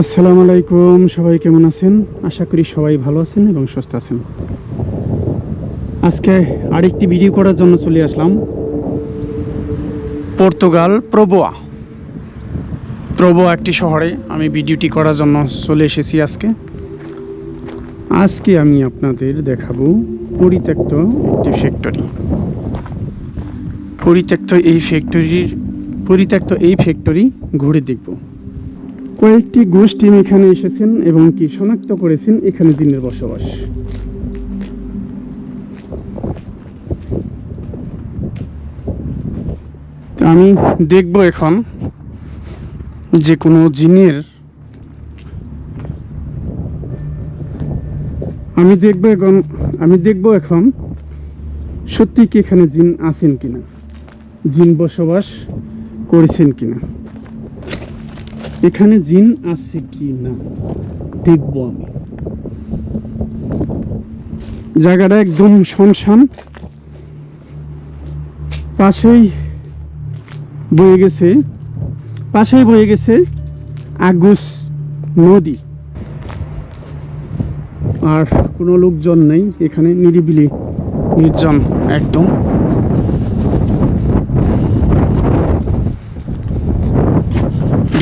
আসসালামু আলাইকুম, সবাই কেমন আছেন? আশা করি সবাই ভালো আছেন এবং সুস্থ আছেন। আজকে আরেকটি ভিডিও করার জন্য চলে আসলাম। পর্তুগাল, প্রবোয়া। প্রবোয়া একটি শহরে আমি ভিডিওটি করার জন্য চলে এসেছি আজকে। আজকে আমি আপনাদের দেখাবো পরিত্যক্ত একটি ফ্যাক্টরি পরিত্যক্ত এই ফ্যাক্টরির পরিত্যক্ত এই ফ্যাক্টরি ঘুরে দেখব। কয়েকটি গোষ্ঠী এখানে এসেছেন এবং কি শনাক্ত করেছেন এখানে দিনের বসবাস। আমি দেখব এখন যে কোনো জিনের আমি দেখব এখন আমি দেখব এখন সত্যি কি এখানে জিন আছেন কিনা। জিন বসবাস করেছেন কিনা? এখানে জিন আছে কি না, দেখব আমি। জায়গাটা একদম শুনশান পাশেই বয়ে গেছে, পাশেই বয়ে গেছে আগুস নদী। আর কোনো লোকজন নেই, এখানে নিরিবিলি নির্জন একদম।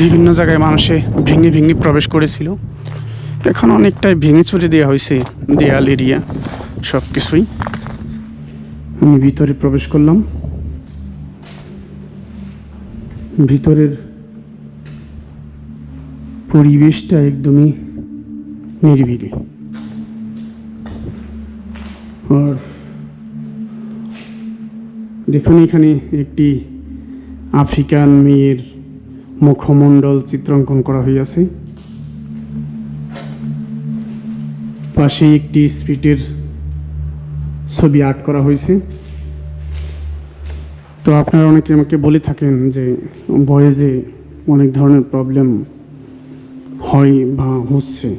বিভিন্ন জায়গায় মানুষে ভেঙে ভেঙে প্রবেশ করেছিল। এখন অনেকটাই ভেঙে চুরে দেওয়া হয়েছে দেয়াল, এরিয়া সব কিছুই আমি ভিতরে প্রবেশ করলাম। ভিতরের পরিবেশটা একদমই নিরিবিলি। আর দেখুন এখানে একটি আফ্রিকান মেয়ের মুখমণ্ডল চিত্রাঙ্কন করা হইয়াছে। পাশে একটি স্পিটের ছবি আর্ট করা হয়েছে তো আপনারা অনেকে আমাকে বলে থাকেন যে ভয়েজে অনেক ধরনের প্রবলেম হয় বা হচ্ছে।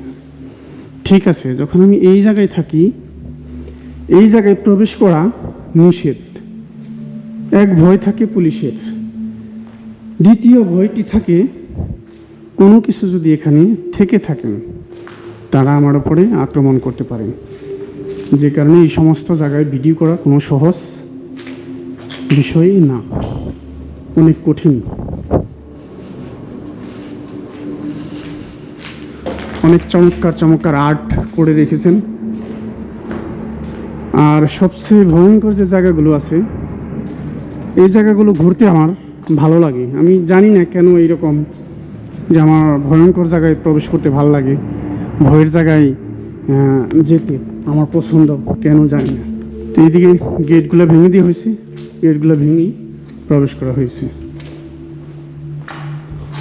ঠিক আছে, যখন আমি এই জায়গায় থাকি, এই জায়গায় প্রবেশ করা নিষেধ। এক ভয় থাকে পুলিশের। দ্বিতীয় ভয়টি থাকে, কোনো কিছু যদি এখানে থেকে থাকেন তারা আমার ওপরে আক্রমণ করতে পারেন যে কারণে এই সমস্ত জায়গায় ভিডিও করা কোনো সহজ বিষয়ই না। অনেক কঠিন। অনেক চমৎকার চমৎকার আর্ট করে রেখেছেন। আর সবচেয়ে ভয়ঙ্কর যে জায়গাগুলো আছে, এই জায়গাগুলো ঘুরতে আমার ভালো লাগে। আমি জানি না কেন এইরকম যে আমার ভয়ঙ্কর জায়গায় প্রবেশ করতে ভালো লাগে, ভয়ের জায়গায় যেতে আমার পছন্দ, কেন জানি না। তো এইদিকে গেটগুলো ভেঙে দিয়ে হয়েছে, গেটগুলো ভেঙেই প্রবেশ করা হয়েছে।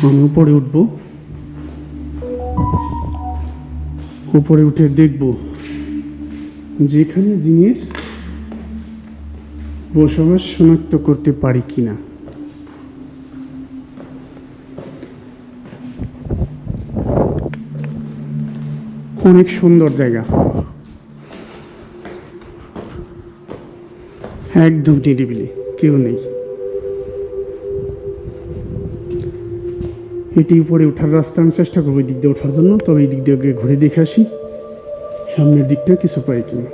আমি উপরে উঠবো। উপরে উঠে দেখব যেখানে জিনের বসবাস শনাক্ত করতে পারি কিনা। অনেক সুন্দর জায়গা। একদম নিরিবিলি, কেউ নেই। এটি উপরে ওঠার রাস্তা আমি চেষ্টা করব এই দিক দিয়ে ওঠার জন্য, তবে এই দিক দিয়ে ঘুরে দেখে আসি। সামনের দিকটা কিছু পাই কিনা।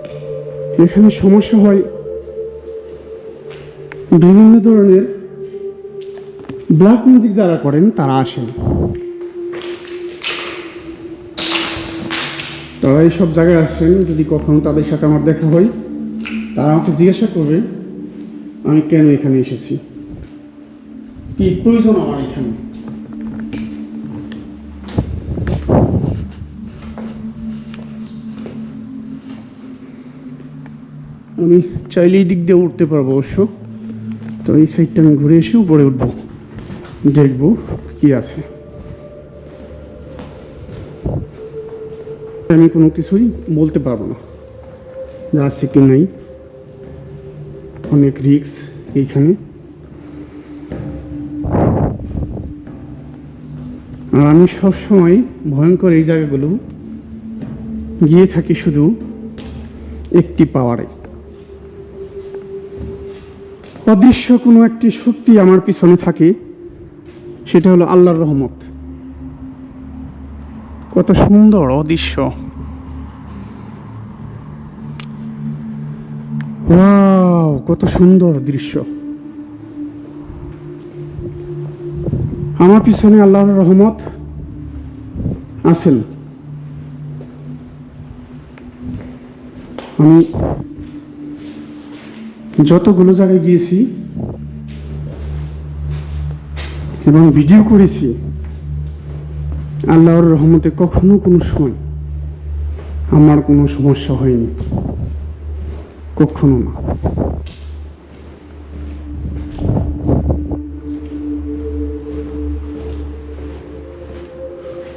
এখানে সমস্যা হয় বিভিন্ন ধরনের ব্ল্যাক মিউজিক যারা করেন, তারা আসেন। তারা এইসব জায়গায় আসেন, যদি কখনো তাদের সাথে আমার দেখা হয়, তারা আমাকে জিজ্ঞাসা করবে, আমি কেন এখানে এসেছি? কি প্রয়োজন আমার এখানে? আমি চাইলে এই দিক দিয়ে উঠতে পারব অবশ্য। তো এই সাইডটা আমি ঘুরে এসে উপরে উঠবো। দেখব কি আছে। আমি কোনো কিছুই বলতে পারব না। যা আছে কি নাই। অনেক রিক্স এইখানে। আর আমি সবসময় ভয়ঙ্কর এই জায়গাগুলো গিয়ে থাকি শুধু একটি পাওয়ারে। অদৃশ্য কোনো একটি শক্তি আমার পিছনে থাকে, সেটা হলো আল্লাহর রহমত। কত সুন্দর অদৃশ্য। কত সুন্দর দৃশ্য। আমার পিছনে আল্লাহর রহমত আছেন। আমি যতগুলো জায়গায় গিয়েছি এবং ভিডিও করেছি আল্লাহর রহমতে কখনো কোনো সময় আমার কোনো সমস্যা হয়নি। কখনো না।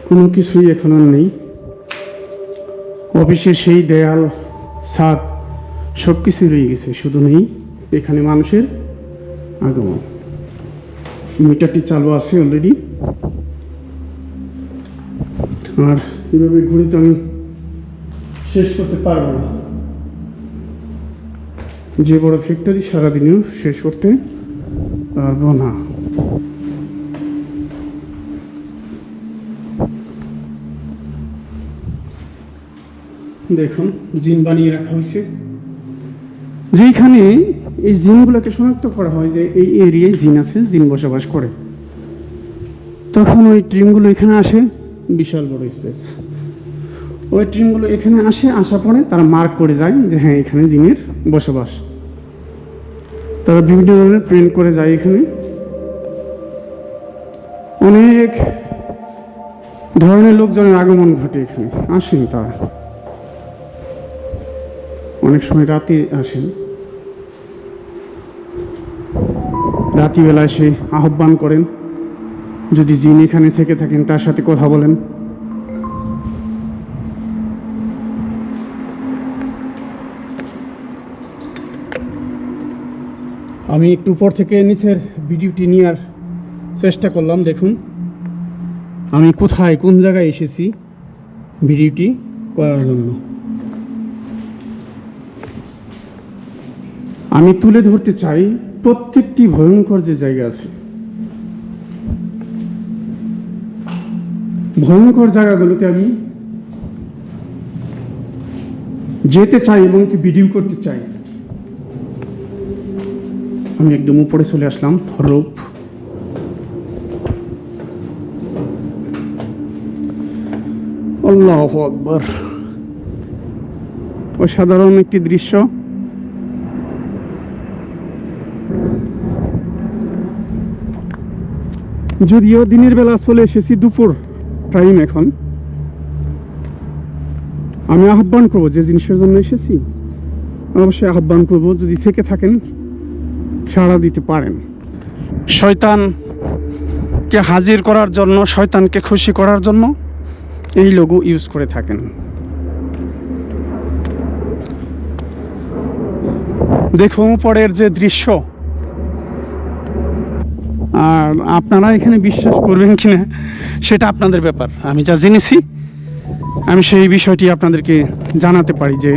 কোনো কিছুই এখন আর নেই। অফিসে সেই দেয়াল, ছাদ সব কিছুই রয়ে গেছে। শুধু নেই, এখানে মানুষের আগমন। মিটারটি চালু আছে অলরেডি আর এভাবে ঘুরে তো আমি শেষ করতে পারব না। যে বড় ফ্যাক্টরি সারাদিনেও শেষ করতে পারব না। দেখুন, জিন বানিয়ে রাখা হয়েছে। যেখানে এই জিনগুলোকে শনাক্ত করা হয় যে এই এরিয়ায় জিন আছে, জিন বসবাস করে। তখন ওই ট্রিমগুলো এখানে আসে। বিশাল বড় স্পেস ওই ট্রিমগুলো এখানে আসে আসা পরে তারা মার্ক করে যায় যে হ্যাঁ এখানে জিমের বসবাস। তারা বিভিন্ন ধরনের প্রিন্ট করে যায় এখানে। অনেক ধরনের লোকজনের আগমন ঘটে এখানে। আসেন তারা। অনেক সময় রাতে আসেন। রাত্রিবেলা এসে আহ্বান করেন। যদি জিন এখানে থেকে থাকেন, তার সাথে কথা বলেন। আমি একটু উপর থেকে নিচের ভিডিওটি নেওয়ার চেষ্টা করলাম, দেখুন। আমি কোথায়, কোন জায়গায় এসেছি ভিডিওটি করার জন্য? আমি তুলে ধরতে চাই, প্রত্যেকটি ভয়ঙ্কর যে জায়গা আছে ভয়ঙ্কর জায়গাগুলোতে আমি যেতে চাই এবং কি ভিডিও করতে চাই। আমি একদম উপরে চলে আসলাম, রূপ। আকবর। অসাধারণ একটি দৃশ্য। যদিও দিনের বেলা চলে এসেছি দুপুর। টাইম এখন, আমি আহ্বান করব যে জিনিসের জন্য এসেছি। অবশ্যই আহ্বান করব, যদি থেকে থাকেন, সাড়া দিতে পারেন। শয়তানকে হাজির করার জন্য, শয়তানকে খুশি করার জন্য এই লোগো ইউজ করে থাকেন। দেখুন উপরের যে দৃশ্য আর আপনারা এখানে বিশ্বাস করবেন কি না সেটা আপনাদের ব্যাপার। আমি যা জেনেছি, আমি সেই বিষয়টি আপনাদেরকে জানাতে পারি যে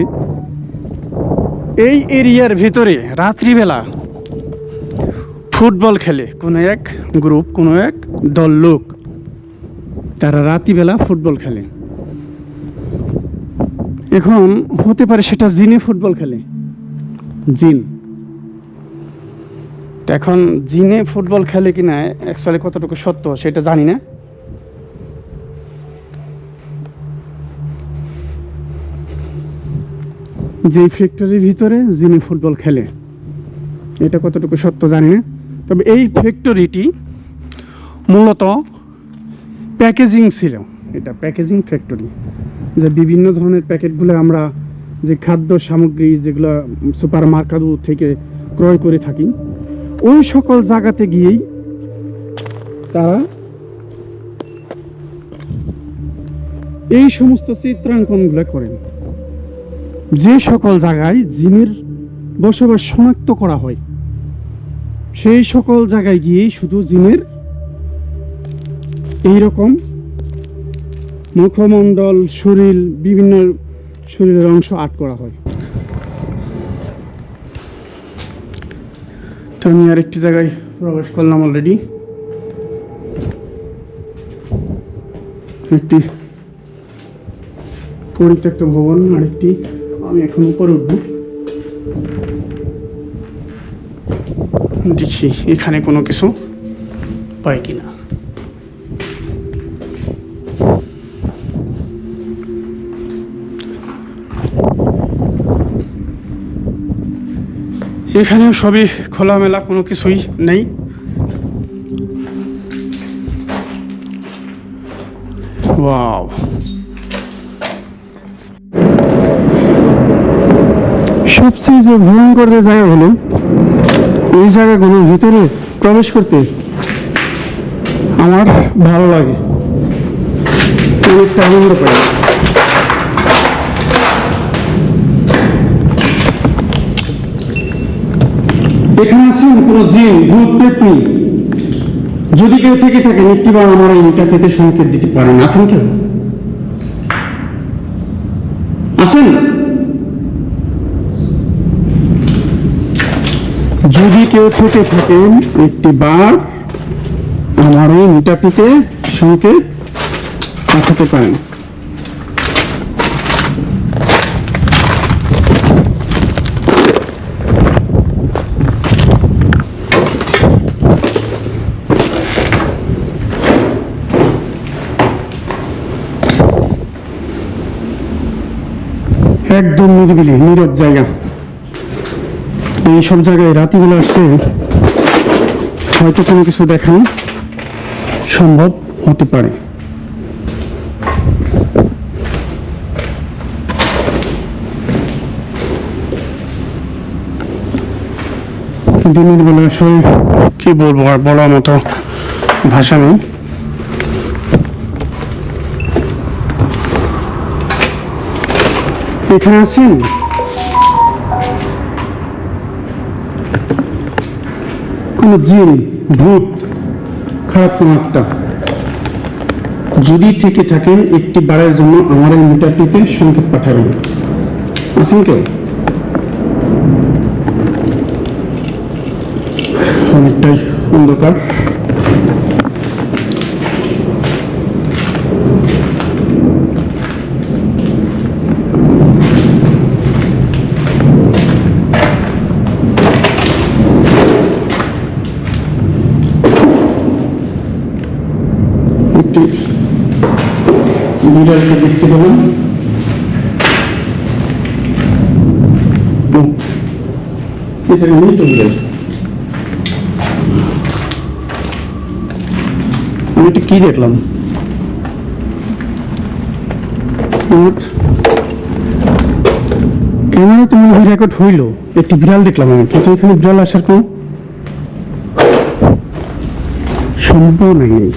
এই এরিয়ার ভিতরে রাত্রিবেলা ফুটবল খেলে কোনো এক গ্রুপ, কোনো এক দল লোক, তারা রাত্রিবেলা ফুটবল খেলে। এখন হতে পারে সেটা জিনে ফুটবল খেলে। জিন। তো এখন জিনে ফুটবল খেলে কি না অ্যাকচুয়ালি কতটুকু সত্য সেটা জানি না। যে ফ্যাক্টরির ভিতরে জিনে ফুটবল খেলে, এটা কতটুকু সত্য জানি না। তবে এই ফ্যাক্টরিটি মূলত প্যাকেজিং ছিল। এটা প্যাকেজিং ফ্যাক্টরি যে বিভিন্ন ধরনের প্যাকেটগুলো আমরা যে খাদ্য সামগ্রী যেগুলো সুপার মার্কেট থেকে ক্রয় করে থাকি ওই সকল জায়গাতে গিয়েই তারা এই সমস্ত চিত্রাঙ্কনগুলো করেন। যে সকল জায়গায় জিনের বসবাস শনাক্ত করা হয়, সেই সকল জায়গায় গিয়ে শুধু জিনের এইরকম মুখমণ্ডল, শরীর, বিভিন্ন শরীরের অংশ আর্ট করা হয় তো তো আমি আরেকটি জায়গায় প্রবেশ করলাম অলরেডি একটি পরিত্যক্ত ভবন, আরেকটি আমি এখন উপরে উঠব। দেখি এখানে কোনো কিছু পাই কিনা। এখানেও সবই খোলামেলা, কোনো কিছুই নেই। ওয়াও। সবচেয়ে যে ভয়ঙ্কর যে জায়গা হলো, এই জায়গাগুলোর ভিতরে প্রবেশ করতে আমার ভালো লাগে। অনেকটা আনন্দ পাই। এখানে আছেন কোনো জিন, ভূত পেট নেই যদি কেউ থেকে থাকে একটিবার আমার এই পেতে সংকেত দিতে পারেন আছেন কেউ? আছেন? যদি কেউ থেকে থাকেন, একটি বার আমার এই মিটাপিতে সংকেত পাঠাতে পারেন। একদম নিরিবিলি নীরব জায়গা। এইসব জায়গায় রাতিবেলা আসলে হয়তো কোনো কিছু দেখানো সম্ভব হতে পারে। দিনের বেলা আসলে কি বলব আর বলার মতো ভাষা নেই। এখানে আছেন? কোন জিন, ভূত, খারাপ কোনো একটা? যদি থেকে থাকেন, একটি বারের জন্য আমার এই মিটারটিতে সংকেত পাঠাবেন। আছেন কেউ? অনেকটাই অন্ধকার। একটি বিড়ালকে দেখতে কি দেখলাম? ক্যামেরা তো হয় রেকর্ড হইল। একটি বিড়াল দেখলাম আমি, কিন্তু এখানে বিড়াল আসার কোনো সম্ভাবনা নেই।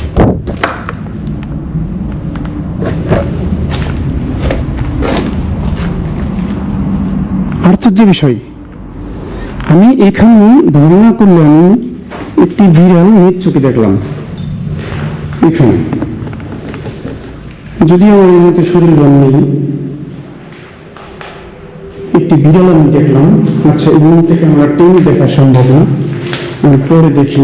আশ্চর্য বিষয়। আমি এখানে ধারণা করলে আমি একটি বিড়াল নিজ চোখে দেখলাম। এখানে। যদি আমার এই মতো শরীর বন নেই, একটি বিড়াল আমি দেখলাম। আচ্ছা এগুলো থেকে আমার টেনে দেখা সম্ভব না? আমি পরে দেখি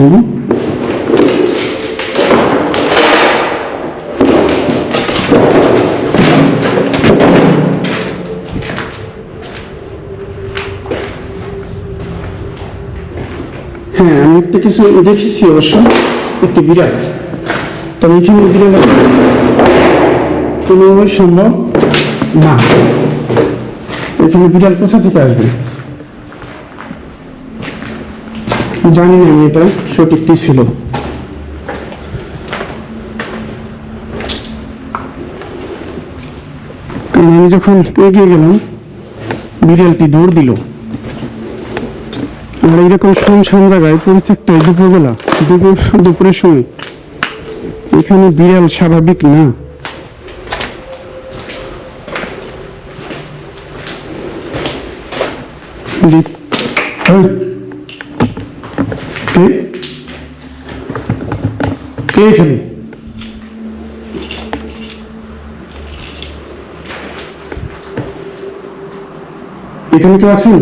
হ্যাঁ আমি একটা কিছু দেখেছি অবশ্য, একটি বিড়াল। তবে এখানে বিড়াল কোনোভাবে সম্ভব? না। এখানে বিড়াল কোথা থেকে আসবে? জানি না আমি এটা, সঠিক ছিল। আমি যখন এগিয়ে গেলাম, বিড়ালটি দৌড় দিল। আর এইরকম শুনশান জায়গায় পরিত্যক্ত দুপুরবেলা, দুপুর দুপুরের সময়। এখানে বিড়াল স্বাভাবিক না। এখানে কেউ আছেন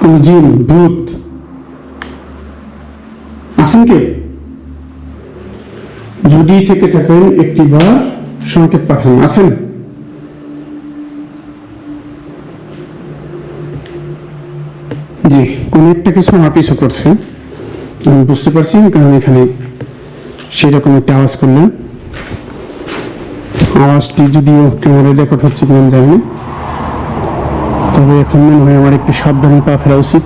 কোন কোনো জিন, ভূত। আছেন কে? যদি থেকে থাকেন একটি বার সংকেত পাঠান। আছেন? জি, কোন একটা কিছু আমার পিছু করছে আমি বুঝতে পারছি, কারণ এখানে সেরকম একটা আওয়াজ করলেন। আওয়াজটি যদিও ক্যামেরায় রেকর্ড হচ্ছে কিনা জানি না। তবে এখন মনে হয় আমার একটু সাবধানে পা ফেরা উচিত।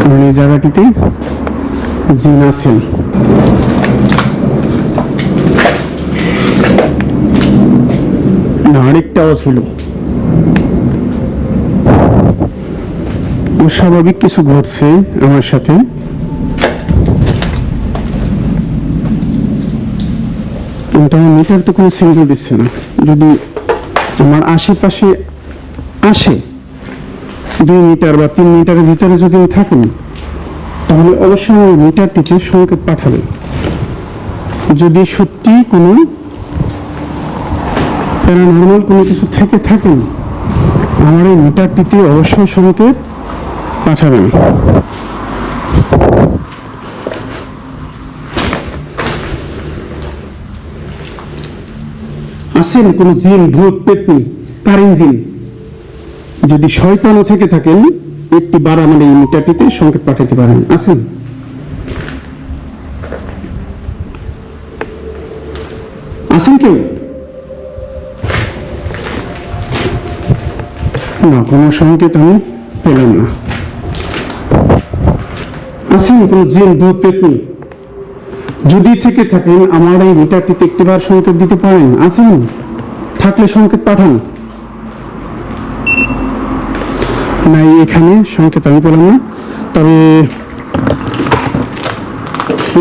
কারণ এই জায়গাটিতে জিন আছেন। না, আরেকটা আওয়াজ হলো অস্বাভাবিক কিছু ঘটছে আমার সাথে। কিন্তু আমার মিটার তো কোনো সিগন্যাল দিচ্ছে না। যদি আমার আশেপাশে আসে দুই মিটার বা তিন মিটারের ভিতরে যদি আমি থাকেন তাহলে অবশ্যই আমার মিটারটিতে সংকেত পাঠাবে, যদি সত্যি কোনো প্যারানর্মাল কোনো কিছু থেকে থাকেন আমার এই মিটারটিতে অবশ্যই সংকেত পাঠাবেন আছেন কোন জিন, ভূত পেতনি কারেন জিন। যদি শয়তানও থেকে থাকেন, একটি বার আমার এই মিটারটিতে সংকেত পাঠাতে পারেন। আছেন আছেন কেউ? না, কোনো সংকেত আমি পেলাম না। আছেন কোন জিন, ভূত পেতনি যদি থেকে থাকেন, আমার এই মিটারটিতে একটিবার সংকেত দিতে পারেন। আছেন থাকলে সংকেত পাঠান। নাই, এখানে সংকেত আমি পেলাম না। তবে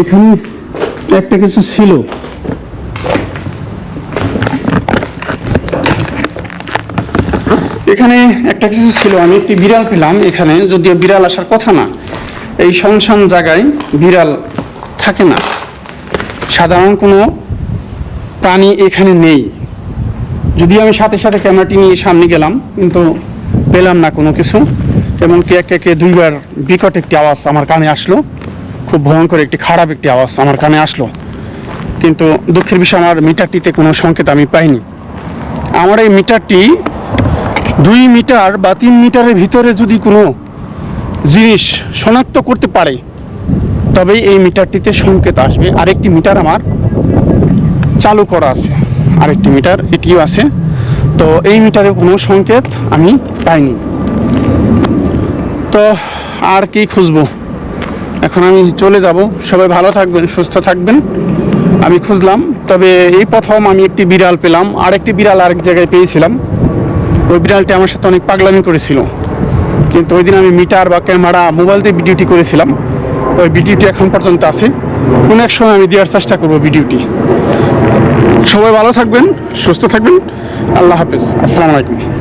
এখানে একটা কিছু ছিল। এখানে একটা কিছু ছিল, আমি একটি বিড়াল পেলাম এখানে, যদিও বিড়াল আসার কথা না। এই সংসান জায়গায় বিড়াল থাকে না। সাধারণ কোনো প্রাণী এখানে নেই। যদি আমি সাথে সাথে ক্যামেরাটি নিয়ে সামনে গেলাম, কিন্তু পেলাম না কোনো কিছু। এমনকি একে একে দুইবার বিকট একটি আওয়াজ আমার কানে আসলো। খুব ভয়ঙ্কর একটি খারাপ একটি আওয়াজ আমার কানে আসলো। কিন্তু দুঃখের বিষয়, আমার মিটারটিতে কোনো সংকেত আমি পাইনি। আমার এই মিটারটি দুই মিটার বা তিন মিটারের ভিতরে যদি কোনো জিনিস শনাক্ত করতে পারে তবেই এই মিটারটিতে সংকেত আসবে। আরেকটি মিটার আমার চালু করা আছে। আরেকটি মিটার, এটিও আছে। তো এই মিটারে কোনো সংকেত আমি পাইনি। তো আর কি খুঁজবো? এখন আমি চলে যাব। সবাই ভালো থাকবেন, সুস্থ থাকবেন। আমি খুঁজলাম, তবে এই প্রথম আমি একটি বিড়াল পেলাম। আরেকটি বিড়াল আরেক জায়গায় পেয়েছিলাম। ওই বিড়ালটি আমার সাথে অনেক পাগলামি করেছিল। কিন্তু ওই দিন আমি মিটার বা ক্যামেরা, মোবাইল দিয়ে ভিডিওটি করেছিলাম। ওই ভিডিওটি এখন পর্যন্ত আছে। কোনো এক সময় আমি দেওয়ার চেষ্টা করব ভিডিওটি। সবাই ভালো থাকবেন, সুস্থ থাকবেন। আল্লাহ হাফেজ। আসসালামু আলাইকুম।